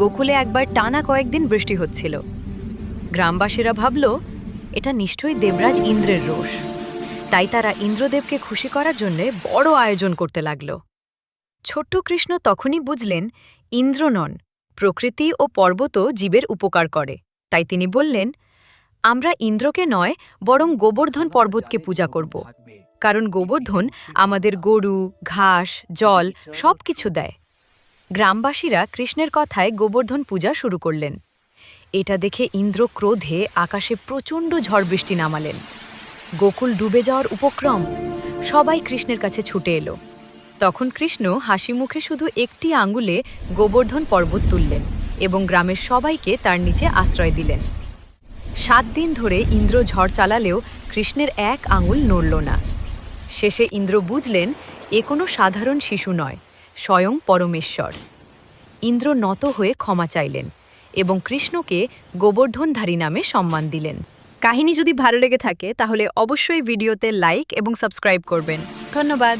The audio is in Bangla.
গোকুলে একবার টানা কয়েকদিন বৃষ্টি হচ্ছিল। গ্রামবাসীরা ভাবল, এটা নিশ্চয়ই দেবরাজ ইন্দ্রের রোষ। তাই তারা ইন্দ্রদেবকে খুশি করার জন্যে বড় আয়োজন করতে লাগল। ছোট্ট কৃষ্ণ তখনই বুঝলেন, ইন্দ্র নন, প্রকৃতি ও পর্বতও জীবের উপকার করে। তাই তিনি বললেন, আমরা ইন্দ্রকে নয়, বরং গোবর্ধন পর্বতকে পূজা করব। কারণ গোবর্ধন আমাদের গরু, ঘাস, জল সব কিছু দেয়। গ্রামবাসীরা কৃষ্ণের কথায় গোবর্ধন পূজা শুরু করলেন। এটা দেখে ইন্দ্র ক্রোধে আকাশে প্রচণ্ড ঝড় বৃষ্টি নামালেন। গোকুল ডুবে যাওয়ার উপক্রম সবাই কৃষ্ণের কাছে ছুটে এলো। তখন কৃষ্ণ হাসি মুখে শুধু একটি আঙ্গুলে গোবর্ধন পর্বত তুললেন এবং গ্রামের সবাইকে তার নিচে আশ্রয় দিলেন। সাত দিন ধরে ইন্দ্র ঝড় চালালেও কৃষ্ণের এক আঙুল নড়ল না। শেষে ইন্দ্র বুঝলেন, এ কোনো সাধারণ শিশু নয়। স্বয়ং পরমেশ্বর। ইন্দ্র নত হয়ে ক্ষমা চাইলেন এবং কৃষ্ণকে গোবর্ধনধারী নামে সম্মান দিলেন। কাহিনী যদি ভালো লেগে থাকে, তাহলে অবশ্যই ভিডিওতে লাইক এবং সাবস্ক্রাইব করবেন। ধন্যবাদ।